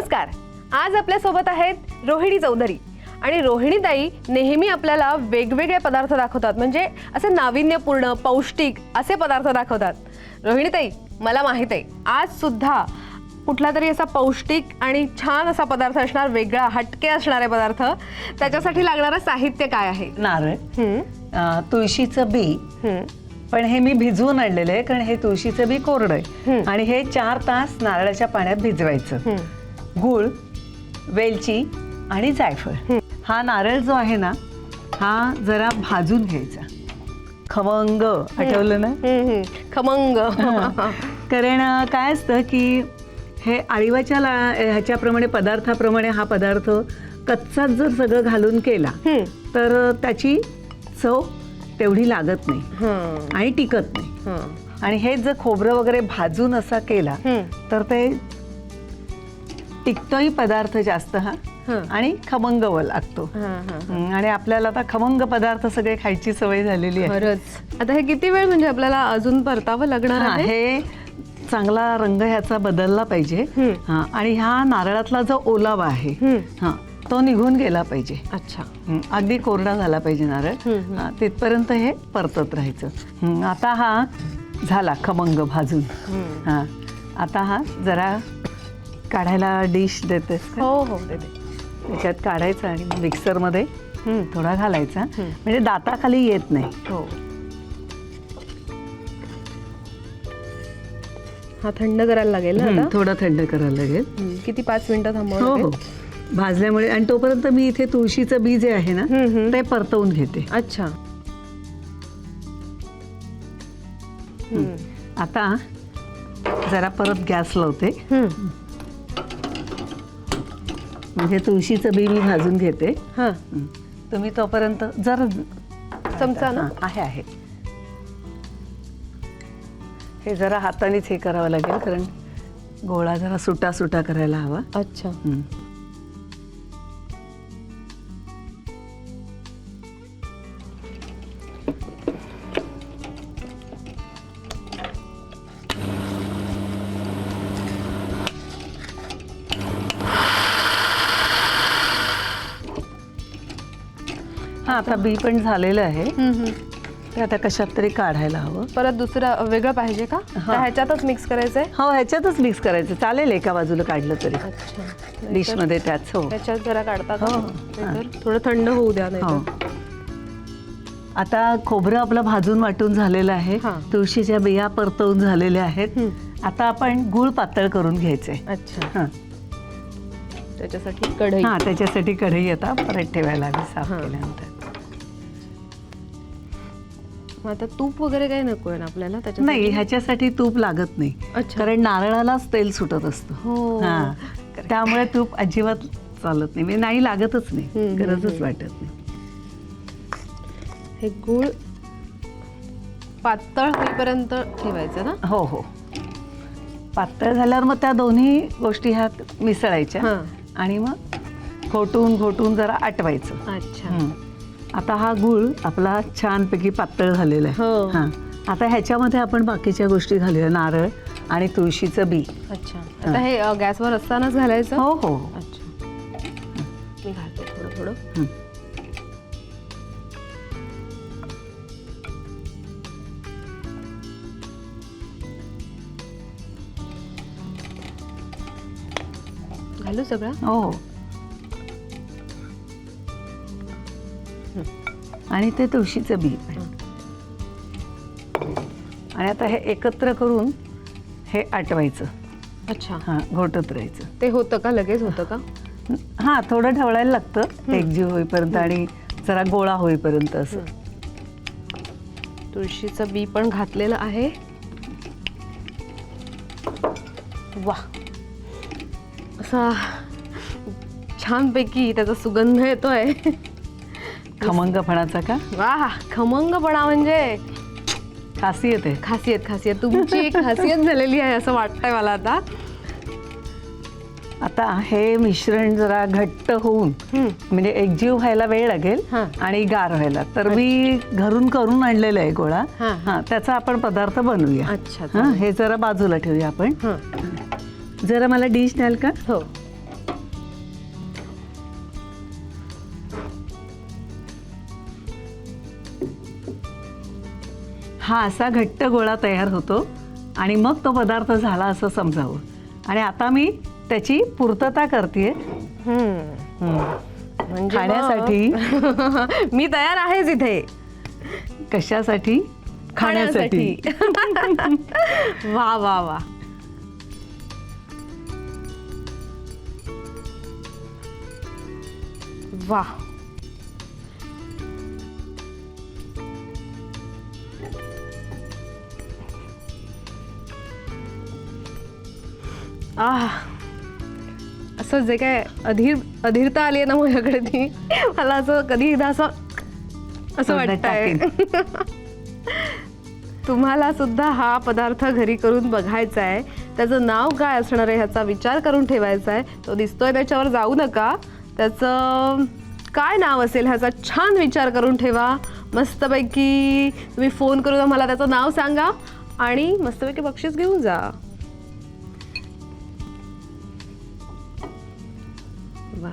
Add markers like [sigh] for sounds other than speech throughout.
नमस्कार. आज आपल्यासोबत आहेत रोहिणी चौधरी. आणि रोहिणीताई नेहमी आपल्याला वेगवेगळे पदार्थ दाखवतात. म्हणजे असे नाविन्यपूर्ण पौष्टिक असे पदार्थ दाखवतात. रोहिणीताई मला माहीत आहे आज सुद्धा कुठला तरी असा पौष्टिक आणि छान असा पदार्थ असणार वेगळा हटके असणारे पदार्थ त्याच्यासाठी लागणारं साहित्य काय आहे? नारळ तुळशीचं बी. पण हे मी भिजवून आणलेलं आहे कारण हे तुळशीचं बी कोरडं. आहे. आणि हे चार तास नारळाच्या पाण्यात भिजवायचं. गूळ वेलची आणि जायफळ. हा नारळ जो आहे ना हा जरा भाजून घ्यायचा. खवंग आठवलं ना. खमंग. कारण काय असतं की हे आळीवाच्या ला ह्याच्याप्रमाणे पदार्थाप्रमाणे हा पदार्थ कच्चाच जर सगळं घालून केला तर त्याची चव तेवढी लागत नाही. आणि टिकत नाही. आणि हे जर खोबरं वगैरे भाजून असा केला. तर ते टिकतोही पदार्थ जास्त हा हं. आणि खमंग लागतो हा, हा. हं, आणि आपल्याला आता खमंग पदार्थ सगळे खायची सवय झालेली आहे खरंच आता हे किती वेळ म्हणजे आपल्याला अजून परतावं लागणार हा, आहे हे चांगला रंग ह्याचा बदलला पाहिजे हं. हा, आणि हा नारळातला जो ओलावा आहे हं. हा तो निघून गेला पाहिजे अच्छा हं, अगदी कोरडा झाला पाहिजे नारळ हं, हं. हा, तिथपर्यंत हे परतत राहायचं हं, आता हा झाला खमंग भाजून हं. हा आता हा जरा काढायला डिश देतेस का हो हो दे दे. त्याच्यात काढायचा आणि मग मिक्सरमध्ये. थोडा घालायचा. म्हणजे दाताखाली येत नाही हो हा थंड करायला लागेल ना आता थोडा थंड करायला लागेल. किती पाच मिनिटं हो थांबावं हो भाजल्यामुळे आणि तोपर्यंत मी इथे तुळशीचं बी जे आहे ना. ते परतवून घेते अच्छा. आता जरा परत गॅस लावते. म्हणजे तुळशीचं बी मी भाजून घेते हा हं. तुम्ही तोपर्यंत जरा चमचा ना? आहे आहे हे जरा हातानेच हे करावं लागेल कारण गोळा जरा सुटा सुटा करायला हवा अच्छा हं. आता बी पण झालेलं आहे. हं, हं. ते आता कशात तरी काढायला हवं. परत दुसरं वेगळं पाहिजे का? हा. ह्याच्यातच मिक्स करायचंय? हो ह्याच्यातच मिक्स करायचं. चालेल एका बाजूला काढलं तरी. अच्छा. डिशमध्ये त्याच हो. त्याच्यात जरा काढता का? हो. नाहीतर थोडं थंड होऊ द्या हो. आता खोबरं आपलं भाजून वाटून झालेलं आहे. हा. तुळशीच्या बिया परतवून झालेल्या आहेत. हं. आता आपण गुळ पातळ करून घ्यायचे अच्छा. हा. त्याच्यासाठी कढई. हा, त्याच्यासाठी कढई आता परत ठेवायला हवी साफ हा. केल्यानंतर. मग आता तूप वगैरे काही नको आहे ना आपल्याला? त्याच्यासाठी? नाही ह्याच्यासाठी तूप लागत नाही. अच्छा. कारण नारळालाच तेल सुटत असतं. हो. हा. त्यामुळे तूप अजिबात चालत नाही. म्हणजे नाही लागतच हम्म, नाही. हम्म, गरजच हम्म. वाटत नाही. हे गुळ पातळ होईपर्यंत ठेवायचं ना? हो हो. पातळ झाल्यावर मग त्या दोन्ही गोष्टी ह्यात मिसळायच्या. हा. आणि मग घोटून घोटून जरा आटवायचं. अच्छा. हं. आता हा गुळ आपला छानपैकी पातळ झालेला आहे. हो. हां. आता ह्याच्यामध्ये आपण बाकीच्या गोष्टी घालूया. नारळ आणि तुळशीचं बी. अच्छा. आता हे अ, गॅसवर असतानाच घालायचं? हो हो. अच्छा. मी घालते थोडं थोडं. हं. घालू सगळं? हो. आणि ते तुळशीचं बी. आणि आता हे एकत्र करून हे आटवायचं. अच्छा. हां घोटत राहायचं ते होतं का? लगेच होतं का? हां थोडं ठेवायला लागतं. एकजीव होईपर्यंत आणि जरा गोळा होईपर्यंत असं. तुळशीचं बी पण घातलेलं आहे. वा. असा छानपैकी त्याचा सुगंध येतोय. खमंगपणाचा का? वा खमंगपणा म्हणजे खासियत आहे. खासियत खासियत. तुमची एक खासियत झालेली आहे असं वाटतंय मला आता. आता हे मिश्रण जरा घट्ट होऊन म्हणजे एकजीव व्हायला वेळ लागेल आणि गार व्हायला. तर मी घरून करून आणलेलं आहे गोळा. त्याचा आपण पदार्थ बनवूया. अच्छा हे जरा बाजूला ठेवूया आपण. जरा मला डिश द्याल का? हो. हा असा घट्ट गोळा तयार होतो आणि मग तो पदार्थ झाला असं समजावं. आणि आता मी त्याची पूर्तता करते. म्हणजे खाण्यासाठी? [laughs] मी तयार आहेच इथे. कशासाठी? खाण्यासाठी. [laughs] वा वा वा. वा. आह. असं जे काय अधीर अधीरता आली आहे ना माझ्याकडे ती मला असं कधी एकदा असं असं वाटतंय. [laughs] तुम्हाला सुद्धा हा पदार्थ घरी करून बघायचा आहे. त्याचं नाव काय असणार आहे ह्याचा विचार करून ठेवायचा आहे. तो दिसतोय त्याच्यावर जाऊ नका. त्याचं काय नाव असेल ह्याचा छान विचार करून ठेवा. मस्तपैकी तुम्ही फोन करून मला त्याचं नाव सांगा आणि मस्तपैकी बक्षीस घेऊन जा. वा.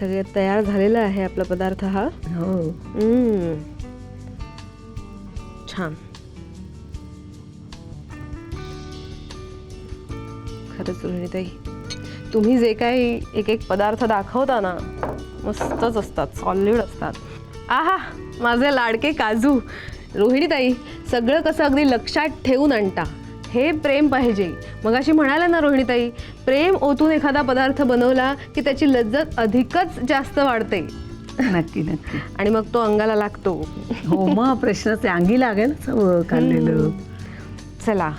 सगळे तयार झालेलं आहे आपला पदार्थ हा. हो. हम्म. छान. खरंच रोहिणीताई तुम्ही जे काही एक एक पदार्थ दाखवता ना मस्तच असतात सॉलिड असतात. आहा माझे लाडके काजू रोहिणीताई सगळं कसं अगदी लक्षात ठेवून आणता. हे प्रेम पाहिजे. मग अशी म्हणाले ना रोहिणीताई प्रेम ओतून एखादा पदार्थ बनवला की त्याची लज्जत अधिकच जास्त वाढते. नक्की नक्की. आणि मग तो अंगाला लागतो. हो मग प्रश्नच आहे अंगी लागेल खाल्लेलं चला.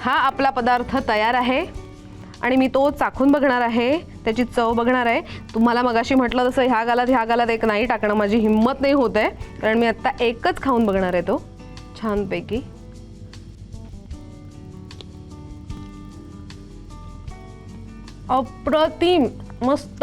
हा आपला पदार्थ तयार आहे आणि मी तो चाखून बघणार आहे त्याची चव बघणार आहे. तुम्हाला मगाशी म्हटलं तसं ह्या गालात ह्या गालात एक नाही टाकणं माझी हिंमत नाही होत आहे. कारण मी आत्ता एकच खाऊन बघणार आहे तो. छानपैकी. अप्रतिम. मस्त.